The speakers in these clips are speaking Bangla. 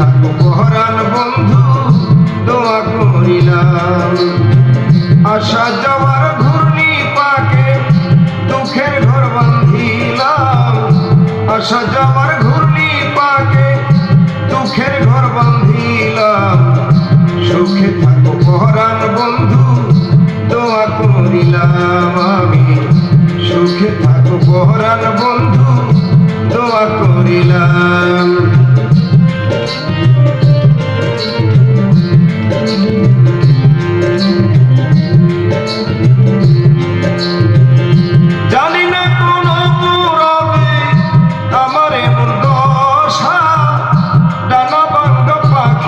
ভাগ্য পহরান বন্ধু, দোয়া করিলাম। আশা যাওয়ার ঘূর্ণি পাকে, দুঃখের ঘর বান্ধিলাম। আশা যাওয়ার ঘূর্ণি পাকে, দুঃখের ঘর বান্ধিলাম। সুখে থাকো পহরান বন্ধু, দোয়া করিলাম আমি। সুখে থাকো বন্ধু, দোয়া করিলাম।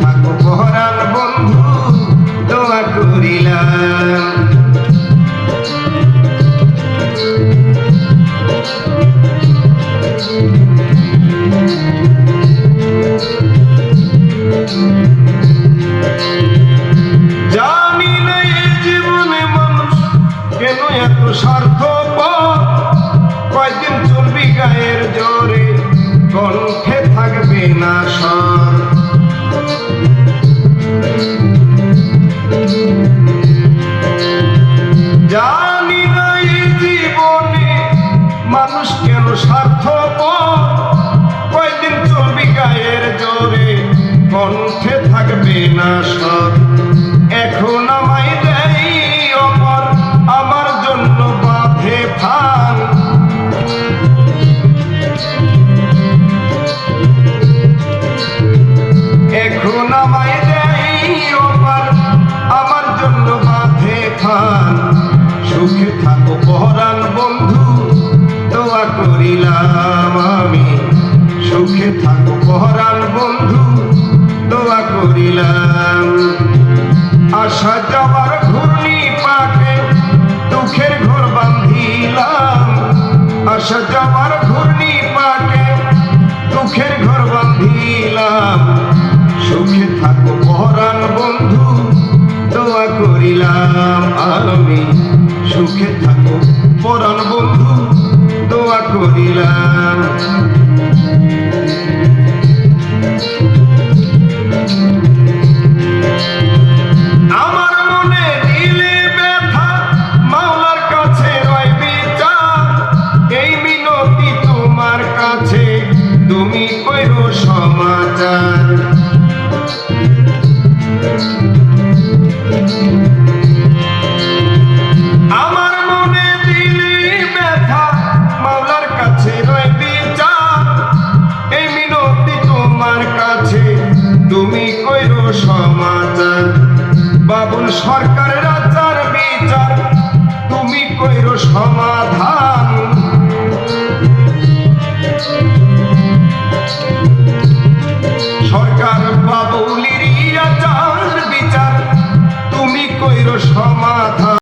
থাকো পহরান বন্ধু কেন এত স্বার্থ কয়দিন চলবি গায়ের জোরে কণ্ঠে থাকবে না সর স্বার্থ কয়দিন চলবি গায়ের জোরে থাকবে না সর এখন আমায় ফান এখন আমায় অপর আমার জন্য বাঁধে ফান সুখে থাকো পহরান বন্ধু। করিলাম আমি। সুখে থাকো পহরান বন্ধু, দোয়া করিলাম। আসা যাওয়ার ঘূর্ণি পাকে দুঃখের ঘর বান্ধিলাম আসা যাওয়ার ঘূর্ণি পাকে দুঃখের ঘর বান্ধিলাম সুখে থাকো পহরান বন্ধু, দোয়া করিলাম আমি সুখে থাকো দোয়া করিলাম। বাবুল সরকার রাজার বিচার। তুমি কইরো সমাধান?